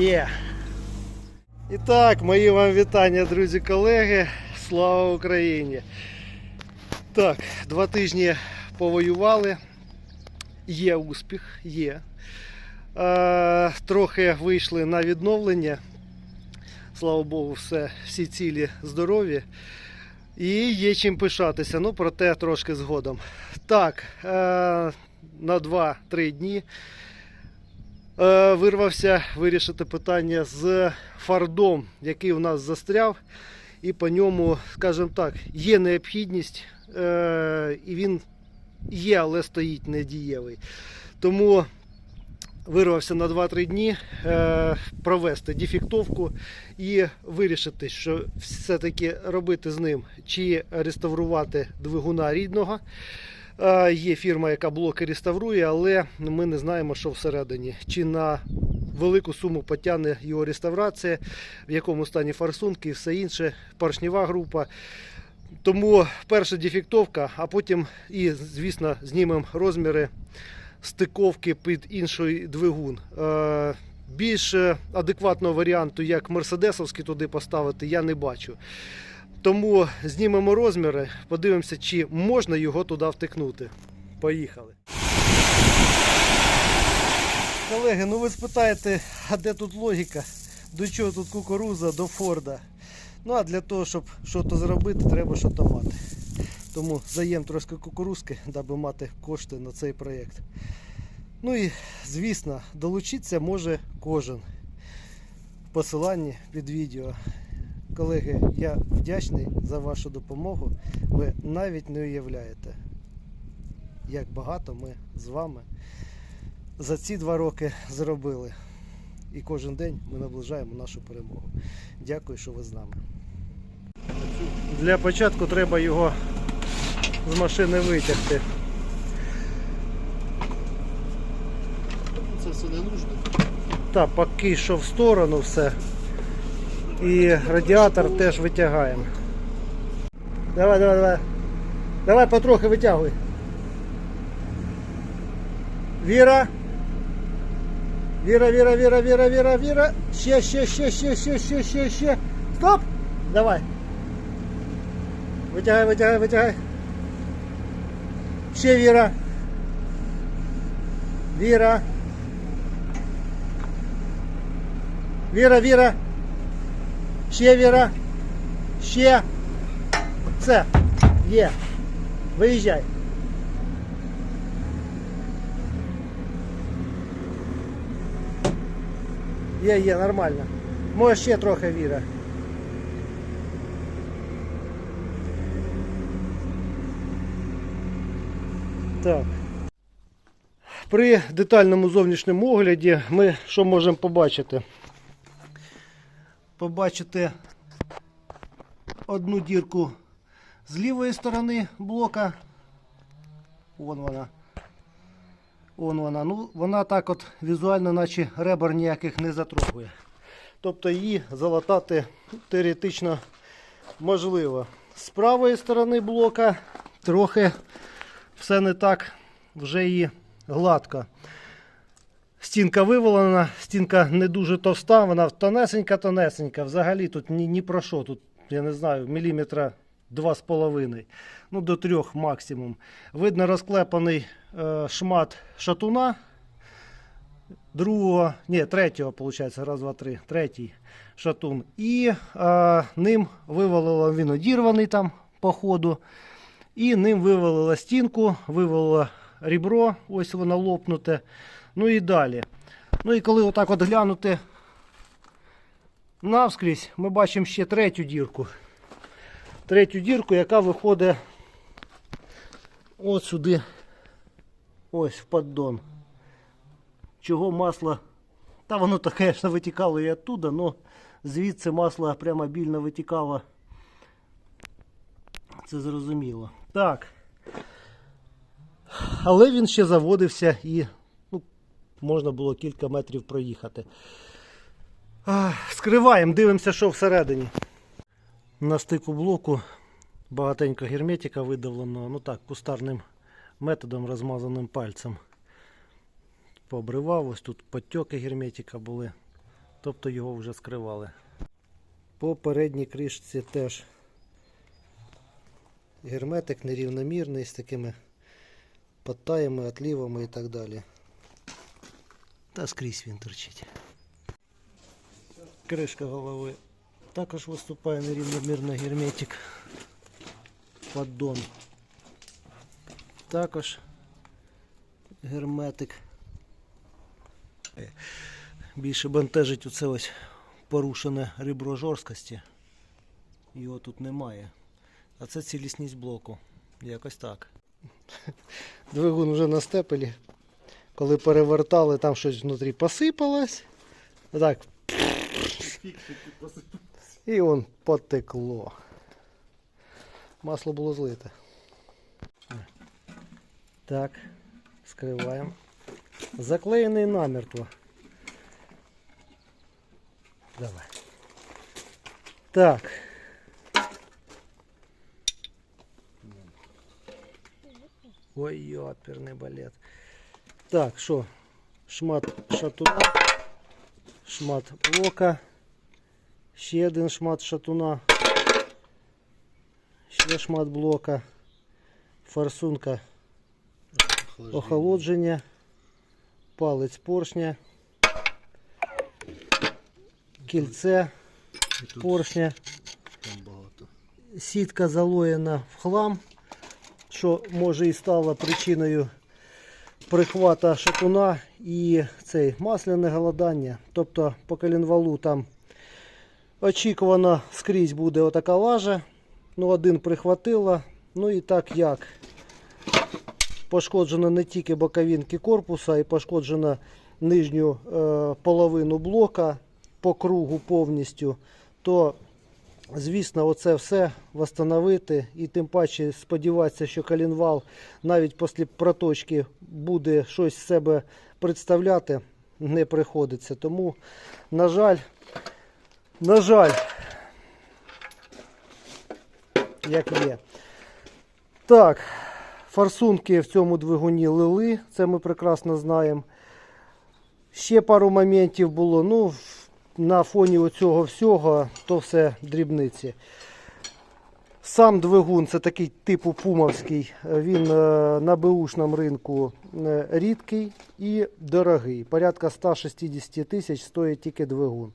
Є. І так, мої вам вітання, друзі, колеги. Слава Україні! Так, два тижні повоювали. Є успіх, є. Е, трохи вийшли на відновлення. Слава Богу, все, всі цілі здорові. І є чим пишатися, ну проте трошки згодом. Так, е, на 2-3 дні вирвався вирішити питання з фардом, який у нас застряв. І по ньому, скажімо так, є необхідність, е, і він є, але стоїть недієвий. Тому вирвався на 2-3 дні е, провести дефектовку і вирішити, що все-таки робити з ним, чи реставрувати двигуна рідного. Є фірма, яка блоки реставрує, але ми не знаємо, що всередині. Чи на велику суму потягне його реставрація, в якому стані форсунки і все інше, поршнева група. Тому перша дефектовка, а потім і, звісно, знімемо розміри стиковки під інший двигун. Більш е, адекватного варіанту, як мерседесовський туди поставити, я не бачу. Тому знімемо розміри, подивимося, чи можна його туди втикнути. Поїхали. Колеги, ну ви спитаєте, а де тут логіка? До чого тут кукуруза до Форда? Ну а для того, щоб щось зробити, треба щось мати. Тому заєм трошки кукурузки, даби мати кошти на цей проєкт. Ну і звісно, долучитися може кожен. В посиланні під відео. Колеги, я вдячний за вашу допомогу. Ви навіть не уявляєте, як багато ми з вами за ці два роки зробили. І кожен день ми наближаємо нашу перемогу. Дякую, що ви з нами. Для початку треба його з машини витягти. Це все не нужно. Так, поки що в сторону все. І радіатор теж витягаємо. Давай, давай, давай. Давай потрохи витягуй. Віра. Віра, Віра, Віра, Віра, Віра, Віра. Ще, ще, ще, ще, ще, ще, ще, ще. Стоп! Давай. Витягай, витягай, витягай. Ще Віра. Віра. Віра, Віра. Ще Віра. Ще. Все. Є. Виїжджай. Є, є, нормально. Може ще трохи Віра. Так. При детальному зовнішньому огляді ми що можемо побачити? Побачити одну дірку з лівої сторони блока. Вон вона. Вон вона. Ну, вона так от візуально, наче ребер ніяких не затрогує. Тобто її залатати теоретично можливо. З правої сторони блока трохи все не так вже і гладко. Стінка вивалена, стінка не дуже товста, вона тонесенька-тонесенька. Взагалі тут ні, ні про що. Тут, я не знаю, міліметра 2,5, ну до 3 максимум. Видно розклепаний е, шмат шатуна. Другого, ні, третього, виходить, раз, два, три, третій шатун. І е, ним вивалило, він одірваний там по ходу. І ним вивалило стінку, вивалило рібро, ось воно лопнуте. Ну і далі. Ну і коли отак от глянути навскрізь, ми бачимо ще третю дірку. Третю дірку, яка виходить от сюди, ось в поддон. Чого масло, та воно так, звісно, витікало і оттуда, але звідси масло прямо більно витікало. Це зрозуміло. Так. Але він ще заводився і можна було кілька метрів проїхати. Скриваємо, дивимося, що всередині. На стику блоку багатенько герметика видавлено, ну так, кустарним методом розмазаним пальцем. Пообривав, ось тут потьоки герметика були. Тобто його вже скривали. По передній кришці теж герметик нерівномірний з такими подтаями, отлівами і так далі. Та скрізь він торчить. Кришка голови також виступає нерівномірно герметик. Поддон. Також герметик. Більше бентежить оце ось порушене ребро жорсткості. Його тут немає. А це цілісність блоку. Якось так. Двигун вже на степелі. Коли перевертали, там щось внутрі посипалось. Так. І он потекло. Масло було злите. Так, скриваємо. Заклеєний намертво. Давай. Так. Ой, оперний балет. Так, що? Шмат шатуна, шмат блока, ще один шмат шатуна, ще шмат блока, форсунка. Охолодження, палець поршня, кільце поршня, сітка залоєна в хлам, що може і стало причиною прихвата шатуна і цей масляне голодання. Тобто по коленвалу там очікувано скрізь буде отака лажа. Ну, один прихватило. Ну і так як. Пошкоджено не тільки боковинки корпуса, і пошкоджено нижню е, половину блока по кругу повністю, то звісно, оце все встановити і тим паче сподіватися, що колінвал навіть після проточки буде щось себе представляти, не приходиться. Тому, на жаль, на жаль, як є. Так, форсунки в цьому двигуні лили, це ми прекрасно знаємо. Ще пару моментів було. Ну, на фоні оцього всього, то все дрібниці. Сам двигун це такий типу пумовський. Він е, на беушному ринку е, рідкий і дорогий. Порядка 160 тисяч стоїть тільки двигун.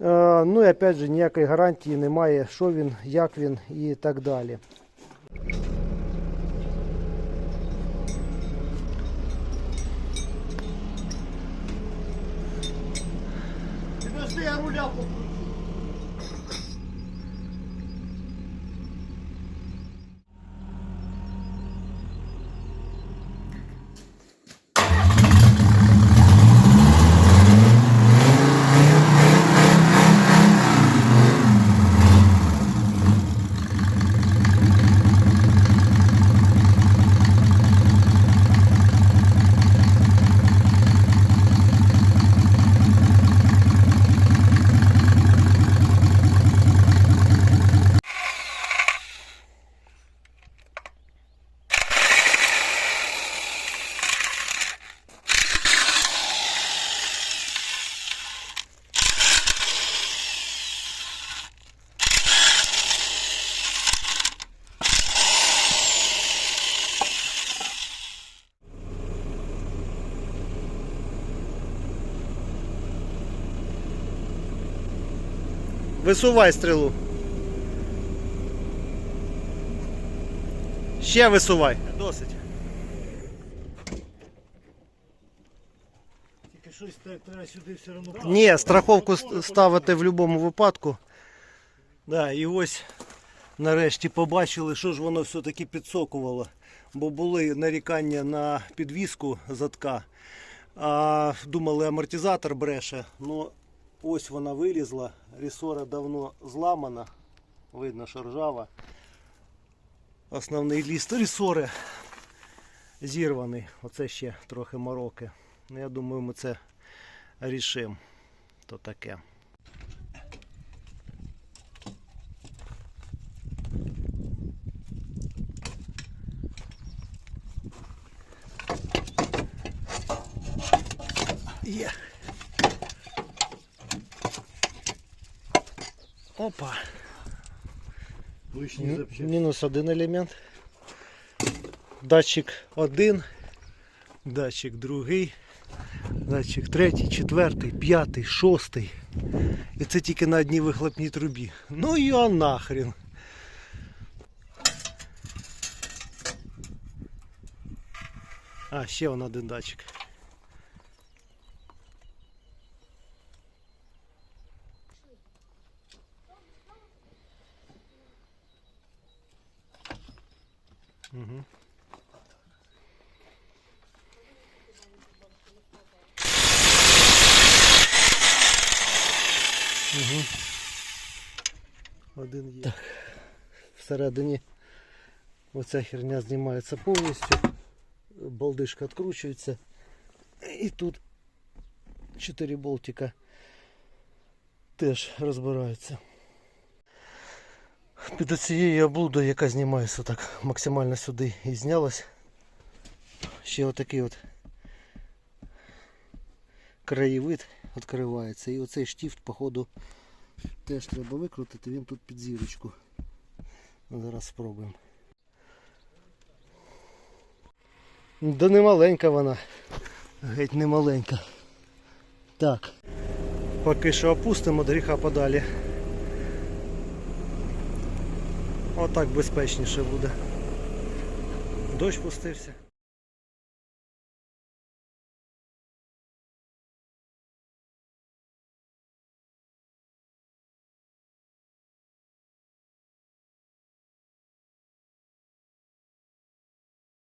Е, Ну і опять же ніякої гарантії немає, що він, як він і так далі. Подожди, я Висувай стрілу. Ще висувай. Досить. Тільки щось треба сюди все одно. Ні, страховку ставити в будь-якому випадку. Да, і ось нарешті побачили, що ж воно все-таки підсокувало. Бо були нарікання на підвіску задка. А думали, амортизатор бреше. Ну ось вона вилізла. Рісора давно зламана. Видно, що ржава. Основний ліст рісори зірваний. Оце ще трохи мороки. Ну, я думаю, ми це рішимо. То таке. Є. Опа. Мінус один елемент. Датчик один, датчик другий, датчик третій, четвертий, п'ятий, шостий. І це тільки на одній вихлопній трубі. Ну йо нахрен. А, ще вон один датчик. Угу. Один є. Так. Всередині оця херня знімається повністю. Балдишка відкручується. І тут 4 болтика теж розбираються. Під цією облудою, яка знімається так максимально сюди і знялась. Ще отакий от краєвид відкривається. І оцей штифт, походу, теж треба викрутити, він тут під зірочку. Зараз спробуємо. Да не маленька вона. Геть не маленька. Так. Поки що опустимо до гріха подалі. Отак безпечніше буде. Дощ пустився.